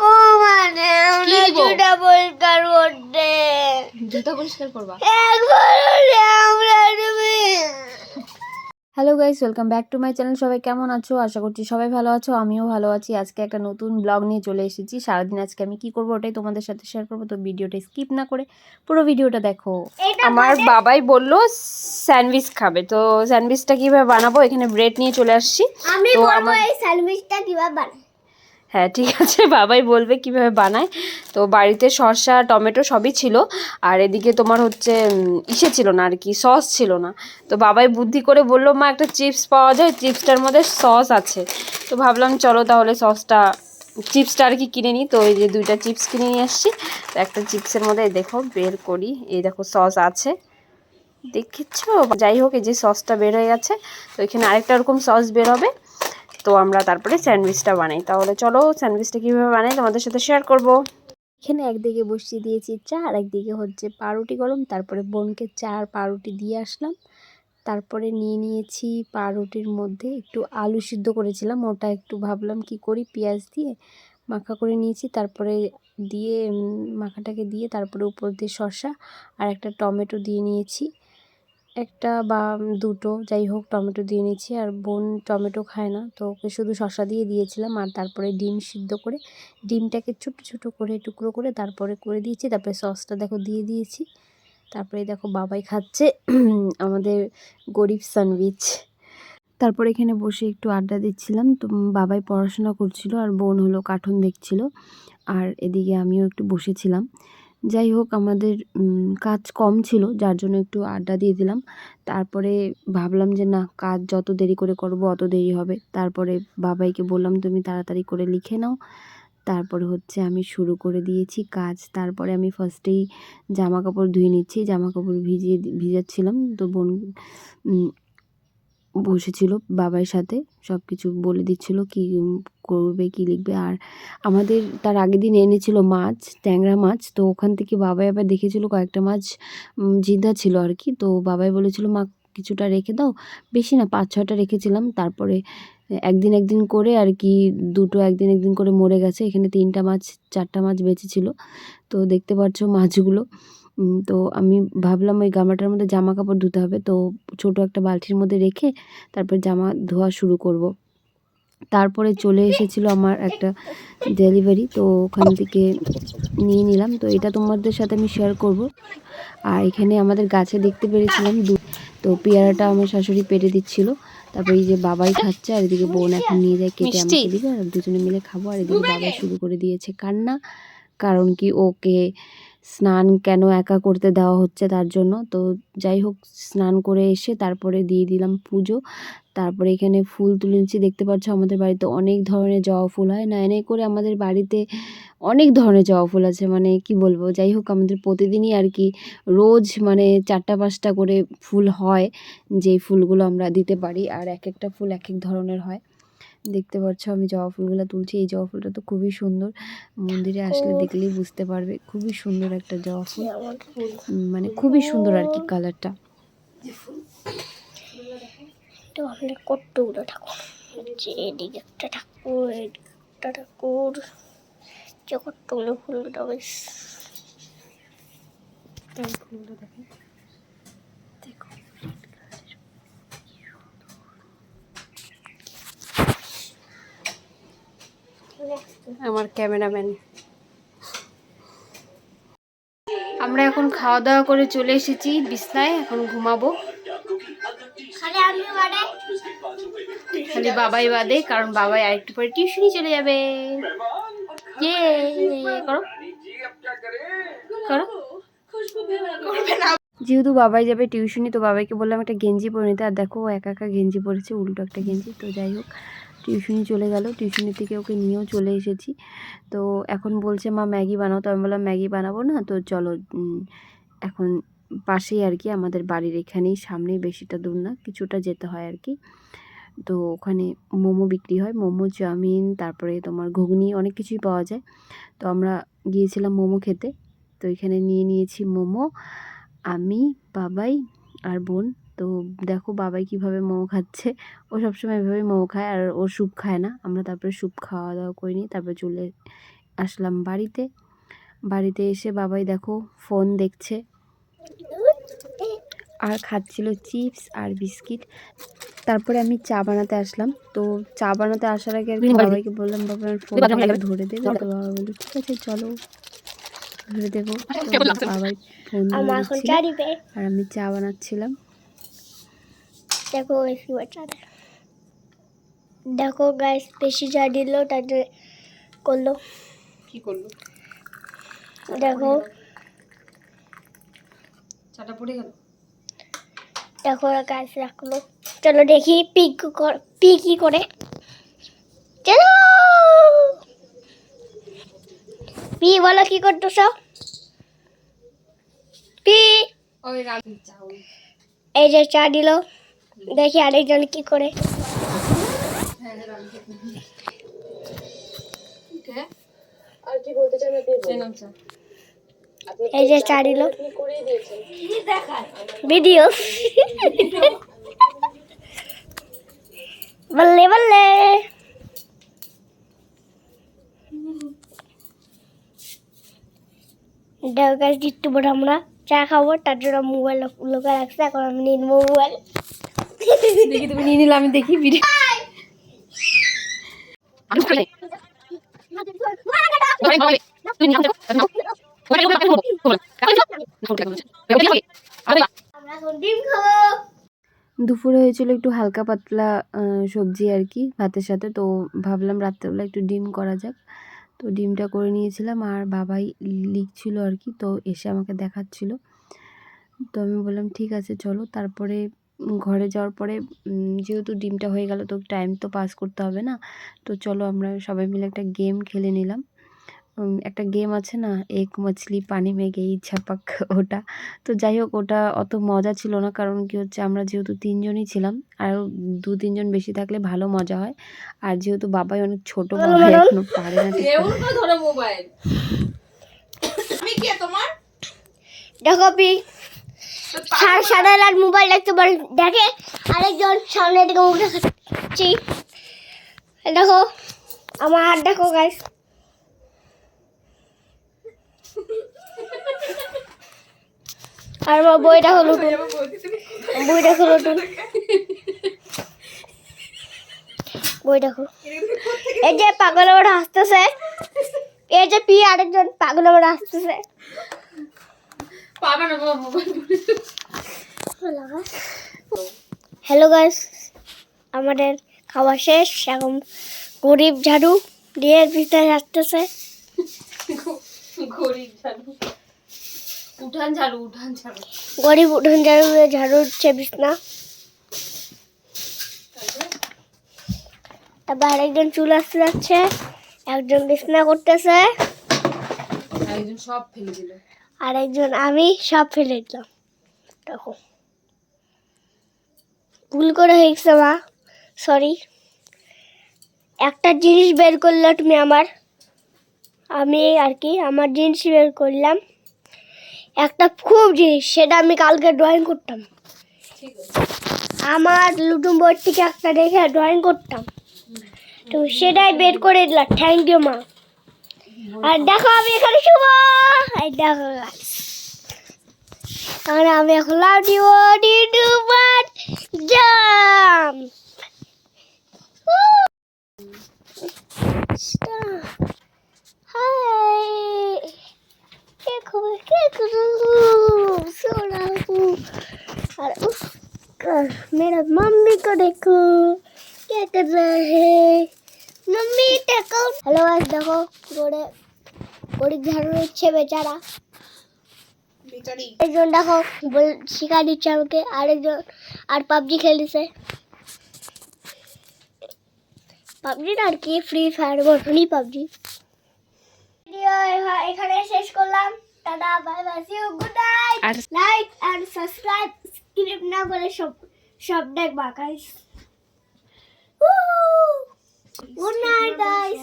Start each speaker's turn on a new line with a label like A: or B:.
A: ও মানে আমরা জুতা পরিষ্কার করতে
B: জুতা পরিষ্কার করবা?
A: একবার আমরা তুমি
C: hello guys welcome back to my channel সবাই কেমন আছো? আশা করছি সবাই ভালো আছো আমিও ভালো আছি। আজকে একটা নতুন ব্লগ নিয়ে চলে এসেছি। সারাদিন আজকে আমি কি করব ওটাই তোমাদের সাথে শেয়ার করব তো ভিডিওটা স্কিপ না করে পুরো ভিডিওটা দেখো। আমার বাবাই বলল স্যান্ডউইচ খাবে। তো স্যান্ডউইচটা কীভাবে বানাবো? এখানে ব্রেড নিয়ে চলে আসছি।
A: আমি
C: তো আমার-
A: স্যান্ডউইচটা কীভাবে বানায়
C: হ্যাঁ ঠিক আছে, বাবাই বলবে কীভাবে বানায়। তো বাড়িতে শসা, টমেটো সবই ছিল। আর এদিকে তোমার হচ্ছে ইসে ছিল না আর কি, সস ছিল না। তো বাবাই বুদ্ধি করে বলল, মা, একটা চিপস পাওয়া যায়, চিপসটার মধ্যে সস আছে। তো ভাবলাম, চলো তাহলে সসটা, চিপসটা আর কি কিনে নিই। তো এই যে দুইটা চিপস কিনে নিয়ে আসছি। তো একটা চিপসের মধ্যে দেখো, বের করি। এই দেখো, সস আছে। দেখেছ? যাই হোক, এই যে সসটা বের হয়ে গেছে। তো এখানে আরেকটা ওরকম সস বের হবে। তো আমরা তারপরে স্যান্ডউইচটা বানাই। তাহলে চলো স্যান্ডউইচটা কীভাবে বানাই তোমাদের সাথে শেয়ার করব। এখানে একদিকে বসিয়ে দিয়েছি চা, আর একদিকে হচ্ছে পাউরুটি গরম। তারপরে বোনকে চা আর পাউরুটি দিয়ে আসলাম। তারপরে নিয়ে নিয়েছি পাউরুটির মধ্যে একটু আলু সিদ্ধ করেছিলাম। ওটা একটু ভাবলাম কি করি, পেঁয়াজ দিয়ে মাখা করে নিয়েছি। তারপরে দিয়ে মাখাটাকে দিয়ে তারপরে উপর দিয়ে শসা আর একটা টমেটো দিয়ে নিয়েছি। একটা বা দুটো, যাই হোক, টমেটো দিয়ে নিয়েছি আর বোন টমেটো খায় না, তো ওকে শুধু শসা দিয়ে দিয়েছিলাম। আর তারপরে ডিম সিদ্ধ করে, ডিমটাকে ছোট ছোট করে, টুকরো করে তারপরে করে দিয়েছি। তারপরে সসটা দেখো দিয়ে দিয়েছি। তারপরে দেখো বাবাই খাচ্ছে আমাদের গরিব স্যান্ডউইচ। তারপর এখানে বসে একটু আড্ডা দিচ্ছিলাম। তো বাবাই পড়াশোনা করছিল আর বোন হলো কার্টুন দেখছিল। আর এদিকে আমিও একটু বসেছিলাম। যাই হোক, আমাদের কাজ কম ছিল, যার জন্য একটু আড্ডা দিয়ে দিলাম। তারপরে ভাবলাম যে, না, কাজ যত দেরি করে করব, অত দেরি হবে। তারপরে বাবাইকে বললাম, তুমি তাড়াতাড়ি করে লিখে নাও। তারপরে হচ্ছে আমি শুরু করে দিয়েছি কাজ। তারপরে আমি ফার্স্টেই জামা কাপড় ধুয়ে নিচ্ছি জামা কাপড় ভিজিয়ে ভিজাচ্ছিলাম। তো বোন বসেছিল বাবার সাথে সব কিছু বলে দিচ্ছিল কি করবে, কি লিখবে। আর আমাদের তার আগের দিন এনেছিল মাছ, ট্যাংরা মাছ, তো ওখান থেকে বাবাই আবার দেখেছিল কয়েকটা মাছ জিন্দা ছিল আর কি। তো বাবাই বলেছিল, মা, কিছুটা রেখে দাও। বেশি না, পাঁচ ছটা রেখেছিলাম। তারপরে একদিন একদিন করে আর কি, দুটো একদিন একদিন করে মরে গেছে। এখানে তিনটা মাছ, চারটা মাছ বেঁচেছিল। তো দেখতে পাচ্ছ মাছগুলো। তো আমি ভাবলাম ওই গামলাটার মধ্যে জামা কাপড় ধুতে হবে। তো ছোট একটা বালতির মধ্যে রেখে তারপর জামা ধোয়া শুরু করব। তারপরে চলে এসেছিল আমার একটা ডেলিভারি তো ওখান থেকে নিয়ে নিলাম। তো এটা তোমাদের সাথে আমি শেয়ার করব। আর এখানে আমাদের গাছে দেখতে পেরেছিলাম দু তো পেয়ারাটা আমার শাশুড়ি পেটে দিচ্ছিল। তারপরে এই যে বাবাই খাচ্ছে আর এদিকে বোন এখন নিয়ে যায় কেটে আমাকে দিবে আর দুজনে মিলে খাব। আর এদিকে বাবাই শুরু করে দিয়েছে কান্না কারণ কি ওকে স্নান কেন একা করতে দেওয়া হচ্ছে তার জন্য। তো যাই হোক, স্নান করে এসে তারপরে দিয়ে দিলাম পুজো। তারপরে এখানে ফুল তুলেছি দেখতে পাচ্ছ আমাদের বাড়িতে অনেক ধরনের জবা ফুল হয়। না, এনে করে আমাদের বাড়িতে অনেক ধরনের জবা ফুল আছে। মানে কি বলব? যাই হোক, আমাদের প্রতিদিনই আর কি রোজ মানে চারটা পাঁচটা করে ফুল হয়, যেই ফুলগুলো আমরা দিতে পারি। আর এক একটা ফুল এক এক ধরনের হয়। দেখতে পাচ্ছ আমি জবা ফুলগুলো তুলছি। এই জবা ফুলটা তো খুবই সুন্দর। মন্দিরে আসলে দেখলেই বুঝতে পারবে খুবই সুন্দর একটা জবা ফুল। মানে খুবই সুন্দর আর কি কালারটা।
A: কতগুলো ঠাকুর যে এদিকে একটা ঠাকুর একটা ঠাকুর। যে কতগুলো ফুল বেশ
C: আমার ক্যামেরাম্যান। আমরা এখন খাওয়া দাওয়া করে চলে এসেছি বিছনায় এখন ঘুমাবো।
A: খালি
C: বাবাই বাদে কারণ বাবাই আরেকটু পরে টিউশনি চলে যাবে। ইয়ে করো। করো। যেহেতু বাবাই যাবে টিউশনি তো বাবাইকে বললাম একটা গেঞ্জি পরে নিতে। আর দেখো একা একা গেঞ্জি পরেছে উল্টো একটা গেঞ্জি তো যাই হোক। টিউশনি চলে গেল। টিউশনি থেকে ওকে নিয়েও চলে এসেছি। তো এখন বলছে, মা, ম্যাগি বানাও। তো আমি বললাম, ম্যাগি বানাবো না? তো চলো এখন পাশেই আর কি আমাদের বাড়ির এখানেই, সামনেই বেশিটা দূর না, কিছুটা যেতে হয় আর কি। তো ওখানে মোমো বিক্রি হয়, মোমো, চাউমিন, তারপরে তোমার ঘুগনি, অনেক কিছুই পাওয়া যায়। তো আমরা গিয়েছিলাম মোমো খেতে। তো এখানে নিয়ে নিয়েছি মোমো। আমি, বাবাই আর বোন। তো দেখো বাবাই কীভাবে মোমো খাচ্ছে। ও সবসময় এভাবে মোমো খায় আর ও স্যুপ খায় না। আমরা তারপরে স্যুপ খাওয়া দাওয়া করিনি তারপরে চলে আসলাম বাড়িতে। বাড়িতে এসে বাবাই দেখো ফোন দেখছে। আর খাচ্ছিল চিপস আর বিস্কিট। তারপরে আমি চা বানাতে আসলাম। তো চা বানাতে আসার আগে আর কি বাবাইকে বললাম বাবা আমার ফোনটা ধরে দেবে তো বাবা বলল ঠিক আছে চলো। ধরে দেবো। বাবাই ফোন ধরে
A: চা
C: দিচ্ছিল,
A: দিবে
C: আর আমি চা বানাচ্ছিলাম।
A: দেখো বেশি চা দেয়। দেখো গাইস বেশি চা দিল জন্য করল।
C: কি করল?
A: দেখো।
C: চাটা পড়ে গেল?
A: দেখো গাছ রাখল। চলো দেখি পিক কর- পি কি করে। চলো! পি বলো কি করতেছ? পি।
C: ওই রাখি চা
A: এই যে চা দিল। দেখি আরেকজন কি করে। এই যে চা দিল ভিডিও বললে বললে। গাছ দিতে বড় আমরা চা খাব, তার জন্য মোবাইল লোকে রাখছে, এখন আমি নিন মোবাইল
C: দেখি তুমি নিয়ে নিলে আমি দেখি ভিডিও দুপুরে হয়েছিল একটু হালকা পাতলা সবজি আর কি ভাতের সাথে। তো ভাবলাম রাত্রেবেলা একটু ডিম করা যাক। তো ডিমটা করে নিয়েছিলাম আর বাবাই লিখছিল আর কি তো এসে আমাকে দেখাচ্ছিল। তো আমি বললাম ঠিক আছে চলো। তারপরে ঘরে যাওয়ার পরে যেহেতু ডিমটা হয়ে গেল তো টাইম তো পাস করতে হবে না। তো চলো আমরা সবাই মিলে একটা গেম খেলে নিলাম। একটা গেম আছে না এক মাছলি পানি মেঘে এই ছাপাক ওটা। তো যাই হোক ওটা অত মজা ছিল না কারণ কি হচ্ছে আমরা যেহেতু তিনজনই ছিলাম আর দু তিনজন বেশি থাকলে ভালো মজা হয়। আর যেহেতু বাবাই অনেক ছোট এখনও পারে না ঠিক করে।
B: ধরো মোবাইল আমি কে তোমার?
A: দেখো সারা সারা মোবাইল দেখতে দেখে আরেকজন সামনে দিকে মুখ দেখাচ্ছি। দেখো, আমার হাত দেখো গাইস আর আমার বইটা হলো বইটা হলো বই দেখো। এই যে পাগল ওরা হাসতেছে। এই যে পি আরেকজন পাগল ওরা হাসতেছে।
B: পাবে না
A: হ্যালো গাইস আমাদের খাওয়া শেষ এখন গরিব ঝাড়ু দিয়ে ভিতরে আসতেছে
B: গরিব ঝাড়ু। উঠান ঝাড়ু উঠান ঝাড়ু।
A: গরিব উঠোন ঝাড়ু ঝাড়ু বিছনা তারপর আরেকজন চুল আসতে যাচ্ছে একজন বিছনা করতেছে।
B: একজন সব ফেলে দিল।
A: আর একজন আমি সব ফেলে দিলাম। দেখো। ভুল করে হয়ে গেছে, মা। সরি একটা জিনিস বের করলে তুমি আমার, আমি আর কি, আমার জিনিস বের করলাম। একটা খুব জিনিস, সেটা আমি কালকে ড্রয়িং করতাম। আমার লুটুম বোর্ড থেকে একটা দেখে ড্রয়িং করতাম। তো সেটাই বের করে দিলাম। থ্যাংক ইউ মা। আর দেখো আমি এখানে শুভ এই দেখো guys। আর আমি এখন লাভ দিও ডিডু বাট জাম হাই देखो मैं क्या करूँ सो रहा हूँ और उफ कर मेरा मम्मी को देखो क्या कर रहा है मम्मी देखो हेलो गाइस देखो গোড়ে গরিব ঝাড়ু হচ্ছে বেচারা
B: বিচারি
A: একজন দেখো বল শিখা দিচ্ছে আমাকে আরেকজন আর পাবজি খেলছে পাবজি না আর কি ফ্রি ফায়ার বটনই পাবজি ভিডিও এখানে শেষ করলাম tata bye bye see you good night
C: R
A: like and subscribe script না করে সব সব দেখবা গাইস গুড নাইট গাইস